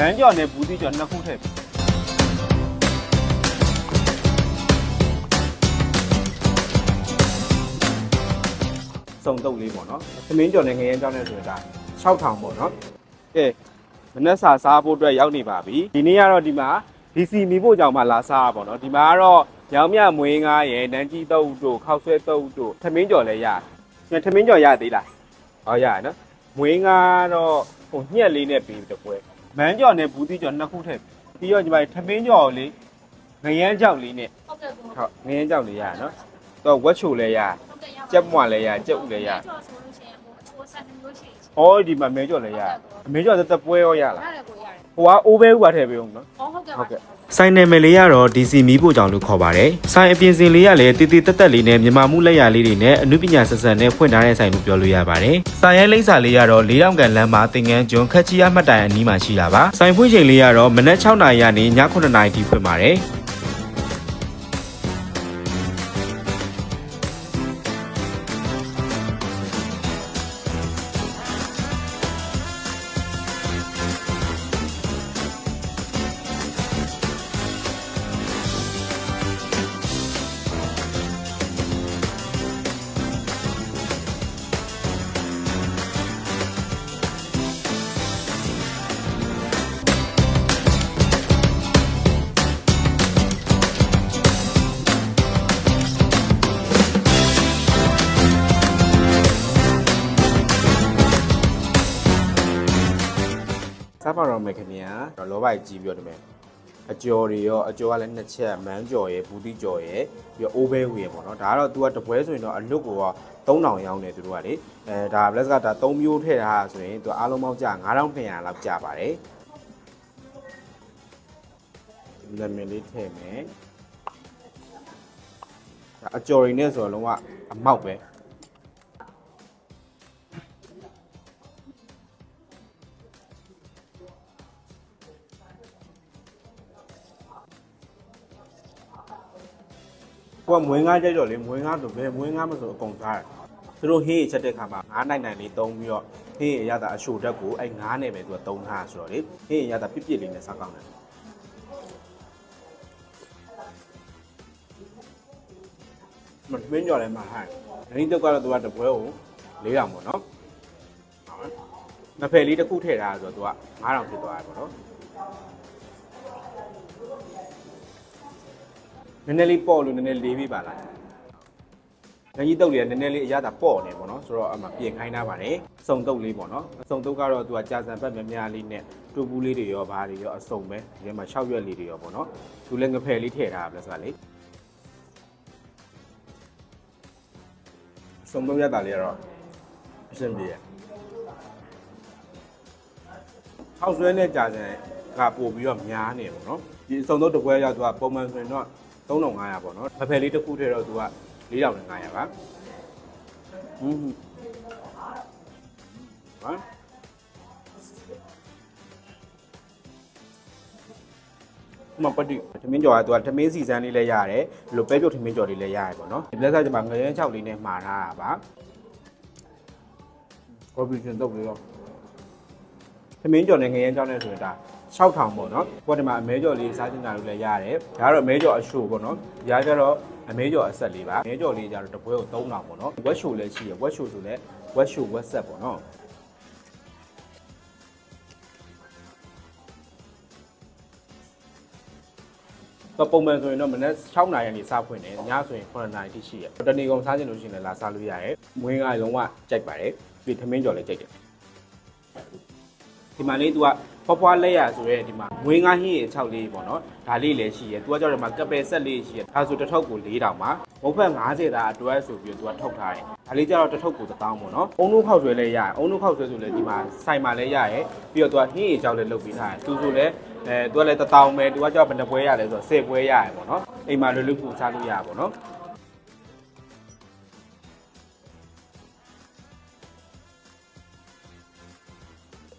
မန်းကြော်နဲ့ဘူးသီးကြော်နှစ်ခုထည့်ပြီစုံတုပ်လေးပေါ့နော်သမင်းကြော်နဲ့ငရဲကြောင်းနဲ့ဆိုတာ6000ပေါ့နော်ကဲမနက်စာစားဖို့အတွက်ရောက်နေပါပြီဒီနေ့ကတော့ဒီမှာ DC မီဖို့ကြောင်မှလာစားပါတော့ဒီမှာကတော့ရောင်မြမွေးငါရယ်နန်းကြီးတုပ်တို့ခောက်ဆွဲတုပ်တို့သမင်းကြော်လည်းရတယ်သမင်းကြော်ရသေးလားဟောရရနော်မွေးငါတော့ဟိုညက်လေးနဲ့ပြီးတပွဲ မန်းကြော်နဲ့ဘူးသီးကြော်နှစ်ခုထည့်ပြီးတော့ဒီမှာသမင်းကြော်လေးငရမ်းကြောက်လေးနဲ့ဟုတ်ကဲ့ကိုဟုတ်ငရမ်းကြောက်လေးရရနော်တော့ဝက်ချိုလည်းရဟုတ်ကဲ့ရကြက်မွာလည်းရကြက်ဥလည်းရကျော်ဆိုလို့ရှိရင်ဟိုအချိုးဆက်နှမျိုးရှိတယ်ဩဒီမှာမဲကြော်လည်းရအမဲကြော်သက်ပွဲရောရလားရတယ်ကိုရတယ်ဟိုကအိုးဘဲဥပါထည့်ပေးအောင်နော်ဟောဟုတ်ကဲ့ဟုတ်ကဲ့ ဆိုင်နယ်မယ်လေးကတော့ DC မီးပို့ကြောင်လို့ခေါ်ပါတယ်။ဆိုင်အပြင်စင်လေးကလည်းတည်တည်တက်တက်လေးနဲ့မြန်မာမှုလက်ရာလေးတွေနဲ့အမှုပညာဆက်ဆက်နဲ့ဖွင့်ထားတဲ့ဆိုင်လို့ပြောလို့ရပါတယ်။ဆိုင်ရဲလိမ့်စာလေးကတော့၄တောင်ကန်လမ်းမှာတင်ငန်းကျွန်းခက်ချီရမှတ်တိုင်အနီးမှာရှိတာပါ။ဆိုင်ဖွင့်ချိန်လေးကတော့မနက်6နာရီကနေည9နာရီထိဖွင့်ပါတယ်။ စားပါတော့မယ်ခင်ဗျာတော့လောဘကြီးပြီးတော့ဒီမဲ့အကျော်တွေရောအကျော်ကလည်းနှစ်ချက်မန်းကျော်ရယ်ဘူးတိကျော်ရယ်ပြီးတော့အိုးဘဲဝေရယ်ပေါ့နော်ဒါကတော့ तू ကတပွဲဆိုရင်တော့အလွတ်ကို3000ရောင်းတယ်သူတို့ကလေအဲဒါ plus ကဒါ3မျိုးထည့်ထားတာဆိုရင် तू အားလုံးပေါင်းကျ9200လောက်ကျပါတယ်လက်မင်းလေးထည့်မယ်ဒါအကျော်ရည်နဲ့ဆိုတော့လုံးဝအမောက်ပဲ ကိုကမွေးငါးကြိုက်တော့လေမွေးငါးဆိုဘယ်မွေးငါးမဆိုအကုန်စားတယ်သူတို့ဟင်းရချက်တဲ့ခါမှာငါးနိုင်နိုင်လေးတုံးပြီးတော့ဟင်းရရတာအရှိုတက်ကိုအဲ့ငါးနဲ့ပဲသူကတုံးထားဆိုတော့လေဟင်းရရတာပြစ်ပြစ်လေးနဲ့စားကောင်းတယ်မမင်းကြော်လည်းမဟိုင်းအရင်တော့ကတော့သူကတပွဲကို၄000ပေါ့နော်ဟုတ်မယ်ငဖယ်လေးတစ်ခုထည့်ထားဆိုတော့သူက9000ဖြစ်သွားတယ်ပေါ့နော် နည်းနည်းလေးပေါ့လို့နည်းနည်းလေးပေးပါလားငကြီးတုပ်လေးကနည်းနည်းလေးအရသာပေါ့နေပေါ့နော်ဆိုတော့အမှပြင်ခိုင်းထားပါတယ်စုံတုပ်လေးပေါ့နော်အစုံတုပ်ကတော့သူကကြာစံပတ်များများလေးနဲ့တူပူးလေးတွေရောဘာတွေရောအစုံပဲဒီထဲမှာ6ရွက်လေးတွေရောပေါ့နော်သူလည်းငဖယ်လေးထည့်ထားပါလားဆိုတာလေစုံတုပ်ရတာလေးကတော့အဆင်ပြေရဟောက်ဆွဲနဲ့ကြာစံကပို့ပြီးတော့များနေပေါ့နော်ဒီအစုံတုပ်တစ်ပွဲရောက်သူကပုံမှန်ဆိုရင်တော့ 3500ပေါ့နော်မဖယ်လေးတစ်ခုထဲတော့သူက4500ပါဟွန်းဟွန်းဟာမပတိထမင်းကြော်ကသူကထမင်းစီစန်းလေးလည်းရတယ်ဘလိုပဲပြုတ်ထမင်းကြော်လေးလည်းရတယ်ပေါ့နော်ဒီလက်စားကျမှငရဲ6လေးနဲ့မှာထားတာပါကော်ပီရှင်တော့ပြီးတော့ထမင်းကြော်နဲ့ငရဲ6နဲ့ဆိုရင်ဒါ 6000ပေါ့နော်။ကိုယ်ဒီမှာအမဲကြော်လေးစားချင်တာလို့လည်းရတယ်။ဒါကတော့အမဲကြော်အရှို့ပေါ့နော်။ဒါကြတော့အမဲကြော်အဆက်လေးပါ။အမဲကြော်လေးကြတော့တစ်ပွဲကို3000ပေါ့နော်။ဝက်ရှိုလည်းရှိရယ်။ဝက်ရှိုဆိုလည်းဝက်ရှိုဝက်ဆက်ပေါ့နော်။တော့ပုံမှန်ဆိုရင်တော့မနက်6နာရီကနေစဖွင့်တယ်ညဆိုရင်9နာရီထိရှိရတနေ့ကုန်စားချင်လို့ရှိရင်လည်းလာစားလို့ရတယ်မွေးငါလုံးဝကြိုက်ပါတယ်ပြီးထမင်းကြော်လည်းကြိုက်တယ် ဒီမှာလေး तू ကဖွားဖွားလက်ရဆိုရဲဒီမှာမွေးငါဟင်းရ6လေးပေါ့နော်ဒါလေးလည်းရှိရ तू ကကြောက်တယ်မှာကပယ်ဆက်လေးရှိရဒါဆိုတစ်ထုပ်ကို4000ပါမဟုတ်ဖက်50တာအတွဲဆိုပြီး तू ကထုတ်ထားတယ်ဒါလေးကျတော့တစ်ထုပ်ကို1000ပေါ့နော်အုံနုခောက်ဆွဲလည်းရတယ်အုံနုခောက်ဆွဲဆိုလည်းဒီမှာစိုင်မှာလည်းရတယ်ပြီးတော့ तू ကဟင်းရကြောက်လည်းလုပ်ပေးထားတယ် तू ဆိုလည်းအဲ तू ကလည်း1000ပဲ तू ကကြောက်ဘယ်နှပွဲရလဲဆိုတော့10ပွဲရတယ်ပေါ့နော်အိမ်မှာလွယ်လွယ်ကူစားလို့ရပါပေါ့နော်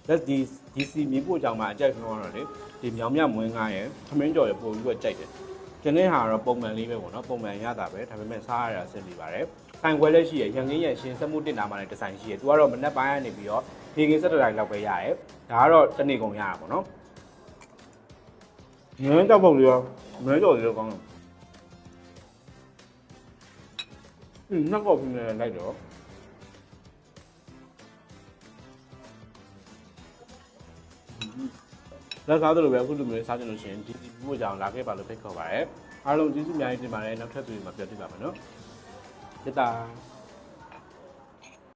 လက်ဒီ DC မြေပို့ကြောင်မှာအကြိုက်ဆုံးကတော့လေဒီမြောင်မြမွင်းကားရယ်ခမင်းကြော်ရယ်ပို့ပြီးတော့ကြိုက်တယ်။ကျန်တဲ့ဟာကတော့ပုံမှန်လေးပဲပေါ့နော်ပုံမှန်ရတာပဲဒါပေမဲ့စားရတာအဆင်ပြေပါတယ်။ဆိုင်ခွဲလည်းရှိရယ်ရန်ကင်းရယ်ရှင်စက်မှုတင်တာမှလည်းဒီဇိုင်းရှိရယ်။ तू ကတော့မနက်ပိုင်းကနေပြီးတော့ဒီကင်းစက်တိုင်လောက်ပဲရရယ်။ဒါကတော့တစ်နေ့ကုန်ရတာပေါ့နော်။ ငန်းတောက်ပုံလေးရောမဲကြော်လေးရောကောင်းတယ်อืมနောက်ကောက်ပြီးနေလိုက်တော့ လက်ကားတို့လိုပဲအခုလိုမျိုးစားကြလို့ရှိရင်ဒီဒီပို့ကြအောင်လာခဲ့ပါလို့ဖိတ်ခေါ်ပါရစေအားလုံးကျေးဇူးအများကြီးတင်ပါတယ်နောက်ထပ်သူတွေမှာပြောပြပါမယ်နော်တတာ